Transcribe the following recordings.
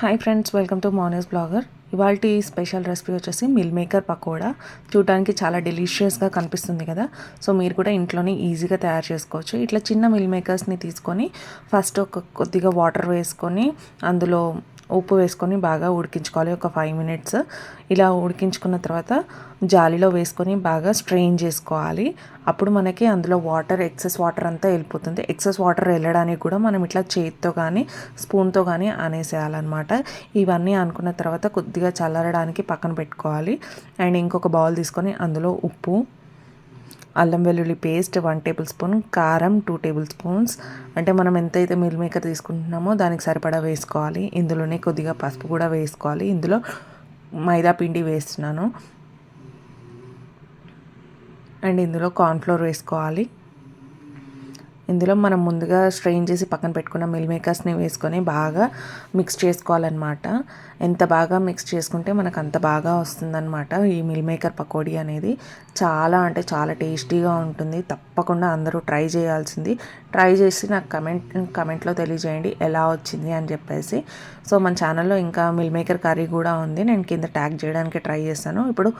Hi friends welcome to Moni's blogger ఇవాళ special recipe వచ్చేసి meal maker pakoda. చూడడానికి చాలా డెలిషియస్గా కనిపిస్తుంది కదా. సో మీరు కూడా ఇంట్లోనే ఈజీగా తయారు చేసుకోవచ్చు. ఇట్లా చిన్న మిల్ మేకర్స్ని తీసుకొని ఫస్ట్ ఒక కొద్దిగా వాటర్ వేసుకొని అందులో ఉప్పు వేసుకొని బాగా ఉడికించుకోవాలి. ఒక ఫైవ్ మినిట్స్ ఇలా ఉడికించుకున్న తర్వాత జాలిలో వేసుకొని బాగా స్ట్రెయిన్ చేసుకోవాలి. అప్పుడు మనకి అందులో వాటర్ ఎక్సెస్ వాటర్ అంతా వెళ్ళిపోతుంది. ఎక్సెస్ వాటర్ వెళ్ళడానికి కూడా మనం ఇట్లా చేతితో కానీ స్పూన్తో కానీ అనేసేయాలన్నమాట ఇవన్నీ అనుకున్న తర్వాత కొద్దిగా చల్లరడానికి పక్కన పెట్టుకోవాలి. అండ్ ఇంకొక బౌల్ తీసుకొని అందులో ఉప్పు అల్లం వెల్లుల్లి పేస్ట్ వన్ టేబుల్ స్పూన్ కారం టూ టేబుల్ స్పూన్స్. అంటే మనం ఎంతైతే మిల్ మేకర్ తీసుకుంటున్నామో దానికి సరిపడా వేసుకోవాలి. ఇందులోనే కొద్దిగా పసుపు కూడా వేసుకోవాలి. ఇందులో మైదా పిండి వేస్తున్నాను. అండ్ ఇందులో కార్న్ఫ్లోర్ వేసుకోవాలి. ఇందులో మనం ముందుగా స్ట్రెయిన్ చేసి పక్కన పెట్టుకున్న మిల్ మేకర్స్ని వేసుకొని బాగా మిక్స్ చేసుకోవాలన్నమాట. ఎంత బాగా మిక్స్ చేసుకుంటే మనకు అంత బాగా వస్తుందన్నమాట. ఈ మిల్ మేకర్ పకోడీ అనేది చాలా అంటే చాలా టేస్టీగా ఉంటుంది. తప్పకుండా అందరూ ట్రై చేయాల్సింది. ట్రై చేసి నాకు కమెంట్ కమెంట్లో తెలియజేయండి ఎలా వచ్చింది అని చెప్పేసి. సో మన ఛానల్లో ఇంకా మిల్ మేకర్ కర్రీ కూడా ఉంది. నేను కింద ట్యాగ్ చేయడానికి ట్రై చేస్తాను. ఇప్పుడు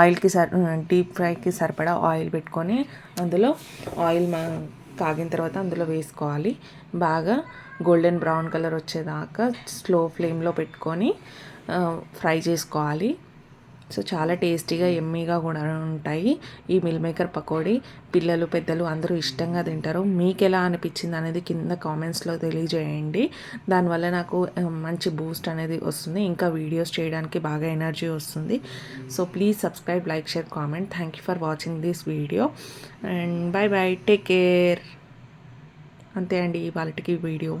ఆయిల్కి సర్ డీప్ ఫ్రైకి సరిపడా ఆయిల్ పెట్టుకొని అందులో ఆయిల్ మా కాగిన తర్వాత అందులో వేసుకోవాలి. బాగా గోల్డెన్ బ్రౌన్ కలర్ వచ్చేదాకా స్లో ఫ్లేమ్లో పెట్టుకొని ఫ్రై చేసుకోవాలి. సో చాలా టేస్టీగా ఎమ్మీగా కూడా ఉంటాయి ఈ మిల్ మేకర్ పకోడీ. పిల్లలు పెద్దలు అందరూ ఇష్టంగా తింటారు. మీకు ఎలా అనిపించింది అనేది కింద కామెంట్స్లో తెలియజేయండి. దానివల్ల నాకు మంచి బూస్ట్ అనేది వస్తుంది. ఇంకా వీడియోస్ చేయడానికి బాగా ఎనర్జీ వస్తుంది. So please subscribe like share comment thank you for watching this video and bye bye take care అంతే అండి వాళ్ళకి వీడియో.